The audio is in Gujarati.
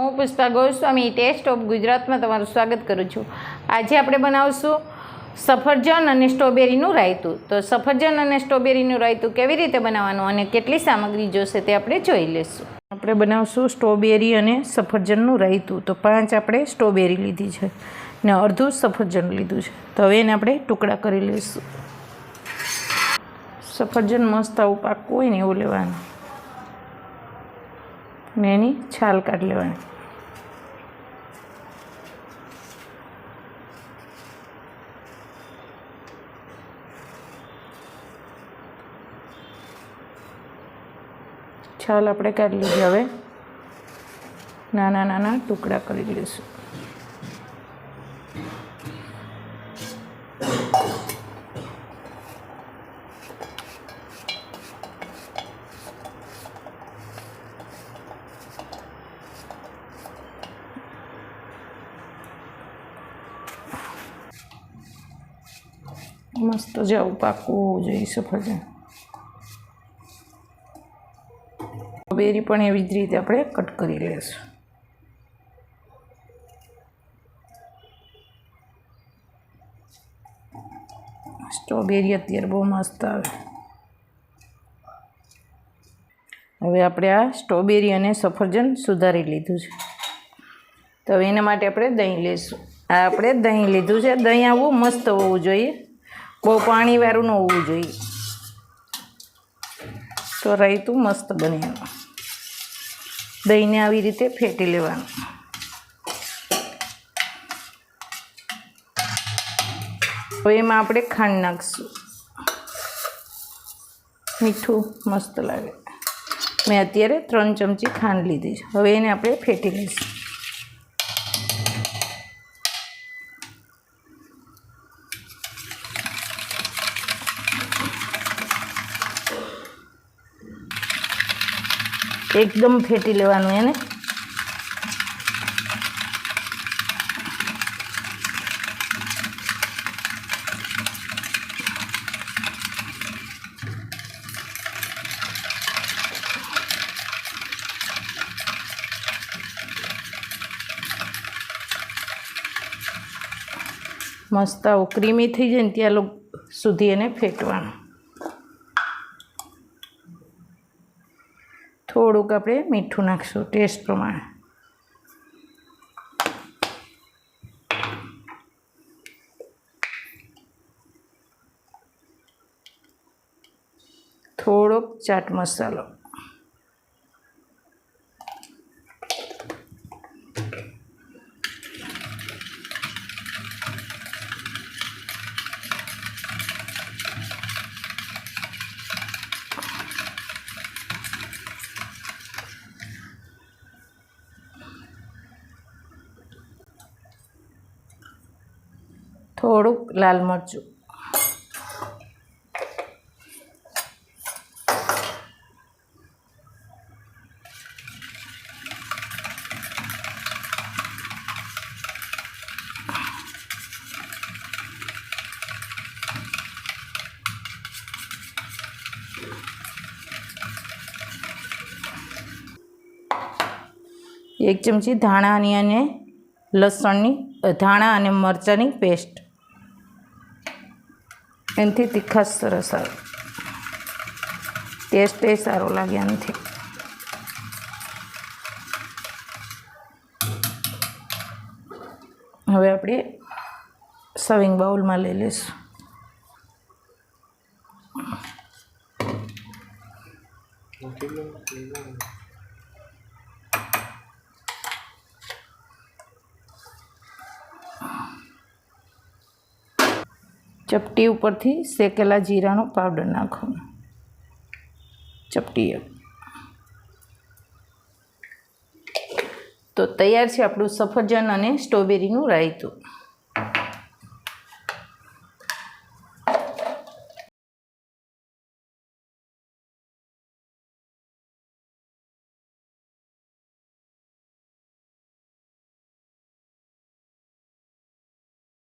હું પુષ્પા ગોસ્વામી ટેસ્ટ ઓફ ગુજરાતમાં તમારું સ્વાગત કરું છું. આજે આપણે બનાવશું સફરજન અને સ્ટ્રોબેરીનું રાયતું. તો સફરજન અને સ્ટ્રોબેરીનું રાયતું કેવી રીતે બનાવવાનું અને કેટલી સામગ્રી જોશે તે આપણે જોઈ લઈશું. આપણે બનાવશું સ્ટ્રોબેરી અને સફરજનનું રાયતું. તો પાંચ આપણે સ્ટ્રોબેરી લીધી છે ને અડધું સફરજન લીધું છે. તો હવે એને આપણે ટુકડા કરી લઈશું. સફરજન મસ્ત આવું પાકું હોય ને એવું લેવાનું. ને છાલ કાઢી લેવાની છાલ આપણે કાઢી લીધી હવે નાના નાના ટુકડા કરી લઈશું મસ્ત જેવું પાકું હોવું જોઈએ સફરજન બેરી પણ એવી જ રીતે આપણે કટ કરી લઈશું સ્ટ્રોબેરી અત્યારે બહુ મસ્ત આવે હવે આપણે આ સ્ટ્રોબેરી અને સફરજન સુધારી લીધું છે તો એના માટે આપણે દહીં લઈશું આ આપણે દહીં લીધું છે દહીં આવું મસ્ત હોવું જોઈએ બહુ પાણીવાળું ન હોવું જોઈએ. તો રાયતું મસ્ત બને દહીંને આવી રીતે ફેટી લેવાનું. હવે એમાં આપણે ખાંડ નાખીશું. મીઠું મસ્ત લાગે. મેં અત્યારે ત્રણ ચમચી ખાંડ લીધી છે. હવે એને આપણે ફેટી લઈશું. એકદમ ફેટી લેવાનું એને. મસ્ત આવું ક્રીમી થઈ જાય ને ત્યાં સુધી એને ફેટવાનું. થોડુંક આપણે મીઠું નાખીશું ટેસ્ટ પ્રમાણે. થોડોક ચાટ મસાલો. થોડુંક લાલ મરચું. એક ચમચી ધાણાની અને લસણની ધાણા અને મરચાંની પેસ્ટ એનાથી તીખાશ સરસ આવે. ટેસ્ટ એ સારો લાગે એનાથી. હવે આપણે સવિંગ બાઉલમાં લઈ લઈશું. ચપટી ઉપરથી શેકેલા જીરાનો પાવડર નાખો. ચપટી તો તૈયાર છે આપણું સફરજન અને સ્ટ્રોબેરીનું રાયતું.